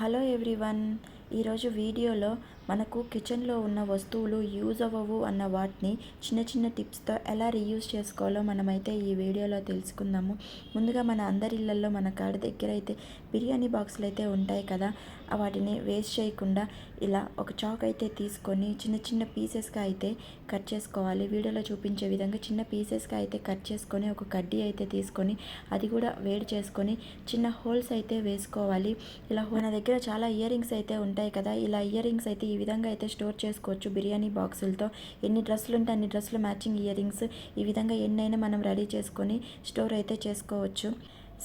Hello everyone. ఈరోజు వీడియోలో మనకు కిచెన్లో ఉన్న వస్తువులు యూజ్ అవ్వవు అన్న వాటిని చిన్న చిన్న టిప్స్తో ఎలా రీయూజ్ చేసుకోవాలో మనమైతే ఈ వీడియోలో తెలుసుకుందాము. ముందుగా మన అందరి ఇళ్ళల్లో మన కాడ దగ్గర అయితే బిర్యానీ బాక్సులు అయితే ఉంటాయి కదా వాటిని వేస్ట్ చేయకుండా ఇలా ఒక చాక్ అయితే తీసుకొని చిన్న చిన్న పీసెస్గా అయితే కట్ చేసుకోవాలి. వీడియోలో చూపించే విధంగా చిన్న పీసెస్గా అయితే కట్ చేసుకొని ఒక కడ్డీ అయితే తీసుకొని అది కూడా వేడి చేసుకొని చిన్న హోల్స్ అయితే వేసుకోవాలి. ఇలా మన దగ్గర చాలా ఇయర్ రింగ్స్ అయితే ఉంటాయి కదా ఇలా ఇయర్ రింగ్స్ అయితే ఈ విధంగా అయితే స్టోర్ చేసుకోవచ్చు బిర్యానీ బాక్సులతో. ఎన్ని డ్రెస్సులు ఉంటే అన్ని డ్రెస్సులు మ్యాచింగ్ ఇయర్ రింగ్స్ ఈ విధంగా ఎన్నైనా మనం రెడీ చేసుకొని స్టోర్ అయితే చేసుకోవచ్చు.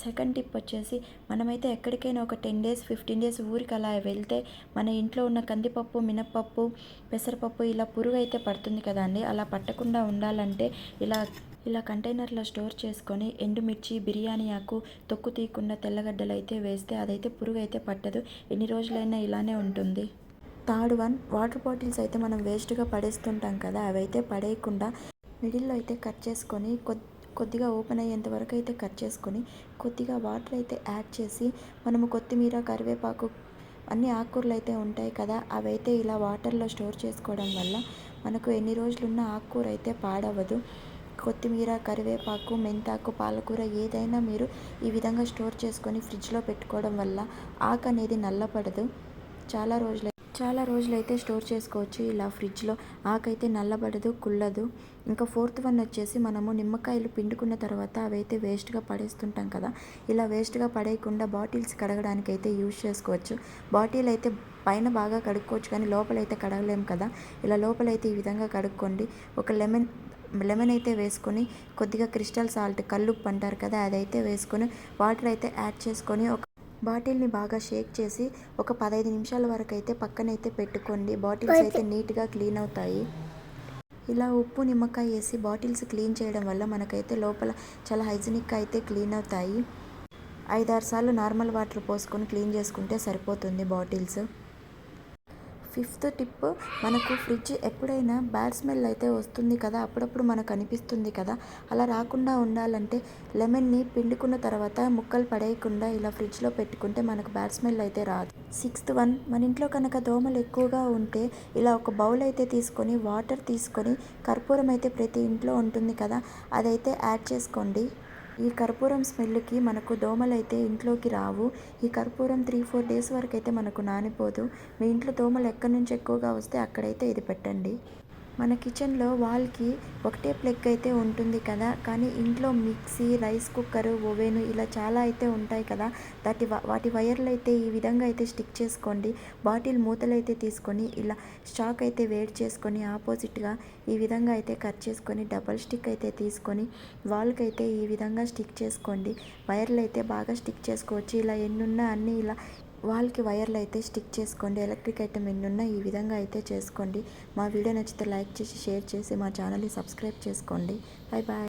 సెకండ్ టిప్ వచ్చేసి మనమైతే ఎక్కడికైనా ఒక టెన్ డేస్ ఫిఫ్టీన్ డేస్ ఊరికి అలా వెళ్తే మన ఇంట్లో ఉన్న కందిపప్పు మినప్పప్పు పెసరపప్పు ఇలా పురుగు అయితే పడుతుంది కదండి అలా పట్టకుండా ఉండాలంటే ఇలా ఇలా కంటైనర్లో స్టోర్ చేసుకొని ఎండుమిర్చి బిర్యానీ ఆకు తొక్కు తీయకుండా తెల్లగడ్డలు అయితే వేస్తే అదైతే పురుగు అయితే పట్టదు. ఎన్ని రోజులైనా ఇలానే ఉంటుంది. థర్డ్ వన్ వాటర్ బాటిల్స్ అయితే మనం వేస్ట్గా పడేస్తుంటాం కదా అవైతే పడేయకుండా మిడిల్లో అయితే కట్ చేసుకొని కొద్ది కొద్దిగా ఓపెన్ అయ్యేంత వరకు అయితే కట్ చేసుకొని కొద్దిగా వాటర్ అయితే యాడ్ చేసి మనము కొత్తిమీర కరివేపాకు అన్ని ఆకుకూరలు అయితే ఉంటాయి కదా అవి అయితే ఇలా వాటర్లో స్టోర్ చేసుకోవడం వల్ల మనకు ఎన్ని రోజులున్న ఆకుకూర అయితే పాడవదు కొత్తిమీర కరివేపాకు మెంతాకు పాలకూర ఏదైనా మీరు ఈ విధంగా స్టోర్ చేసుకొని ఫ్రిడ్జ్లో పెట్టుకోవడం వల్ల ఆకు అనేది నల్లపడదు. చాలా రోజులు చాలా రోజులైతే స్టోర్ చేసుకోవచ్చు ఇలా ఫ్రిడ్జ్లో. ఆకైతే నల్లబడదు కుళ్ళదు. ఇంకా ఫోర్త్ వన్ వచ్చేసి మనము నిమ్మకాయలు పిండుకున్న తర్వాత అవైతే వేస్ట్గా పడేస్తుంటాం కదా. ఇలా వేస్ట్గా పడేయకుండా బాటిల్స్ కడగడానికి అయితే యూజ్ చేసుకోవచ్చు. బాటిల్ అయితే పైన బాగా కడుక్కోవచ్చు కానీ లోపలైతే కడగలేము కదా. ఇలా లోపలైతే ఈ విధంగా కడుక్కోండి. ఒక లెమన్ లెమన్ అయితే వేసుకొని కొద్దిగా క్రిస్టల్ సాల్ట్ కల్లుప్పు అంటారు కదా అదైతే వేసుకొని వాటర్ అయితే యాడ్ చేసుకొని ఒక బాటిల్ని బాగా షేక్ చేసి ఒక పదహైదు నిమిషాల వరకు అయితే పక్కనైతే పెట్టుకోండి. బాటిల్స్ అయితే నీట్గా క్లీన్ అవుతాయి. ఇలా ఉప్పు నిమ్మకాయ వేసి బాటిల్స్ క్లీన్ చేయడం వల్ల మనకైతే లోపల చాలా హైజీనిక్గా అయితే క్లీన్ అవుతాయి. ఐదారు సార్లు నార్మల్ వాటర్ పోసుకొని క్లీన్ చేసుకుంటే సరిపోతుంది బాటిల్స్. ఫిఫ్త్ టిప్ మనకు ఫ్రిడ్జ్ ఎప్పుడైనా బ్యాడ్ స్మెల్ అయితే వస్తుంది కదా అప్పుడప్పుడు మనకు అనిపిస్తుంది కదా. అలా రాకుండా ఉండాలంటే లెమన్ని పిండుకున్న తర్వాత ముక్కలు పడేయకుండా ఇలా ఫ్రిడ్జ్లో పెట్టుకుంటే మనకు బ్యాడ్ స్మెల్ అయితే రాదు. సిక్స్త్ వన్ మన ఇంట్లో కనుక దోమలు ఎక్కువగా ఉంటే ఇలా ఒక బౌల్ అయితే తీసుకొని వాటర్ తీసుకొని కర్పూరం అయితే ప్రతి ఇంట్లో ఉంటుంది కదా అదైతే యాడ్ చేసుకోండి. ఈ కర్పూరం స్మెల్కి మనకు దోమలైతే ఇంట్లోకి రావు. ఈ కర్పూరం త్రీ ఫోర్ డేస్ వరకు అయితే మనకు నానిపోదు. మీ ఇంట్లో దోమలు ఎక్కడి నుంచి ఎక్కువగా వస్తే అక్కడైతే ఇది పెట్టండి. మన కిచెన్లో వాల్కి ఒకటే ప్లగ్ అయితే ఉంటుంది కదా. కానీ ఇంట్లో మిక్సీ రైస్ కుక్కర్ ఓవెన్ ఇలా చాలా అయితే ఉంటాయి కదా. దాటి వాటి వైర్లు అయితే ఈ విధంగా అయితే స్టిక్ చేసుకోండి. బాటిల్ మూతలు అయితే తీసుకొని ఇలా స్టాక్ అయితే వేడి చేసుకొని ఆపోజిట్గా ఈ విధంగా అయితే కట్ చేసుకొని డబల్ స్టిక్ అయితే తీసుకొని వాల్కి అయితే ఈ విధంగా స్టిక్ చేసుకోండి. వైర్లు అయితే బాగా స్టిక్ చేసుకోవచ్చు. ఇలా ఎన్నున్నా అన్నీ ఇలా వాళ్ళకి వైర్లు అయితే స్టిక్ చేసుకోండి ఎలక్ట్రిక్ ఐటమ్ ఎన్నున్నా ఈ విధంగా అయితే చేసుకోండి. మా వీడియో నచ్చితే లైక్ చేసి షేర్ చేసి మా ఛానల్ని సబ్స్క్రైబ్ చేసుకోండి. Bye bye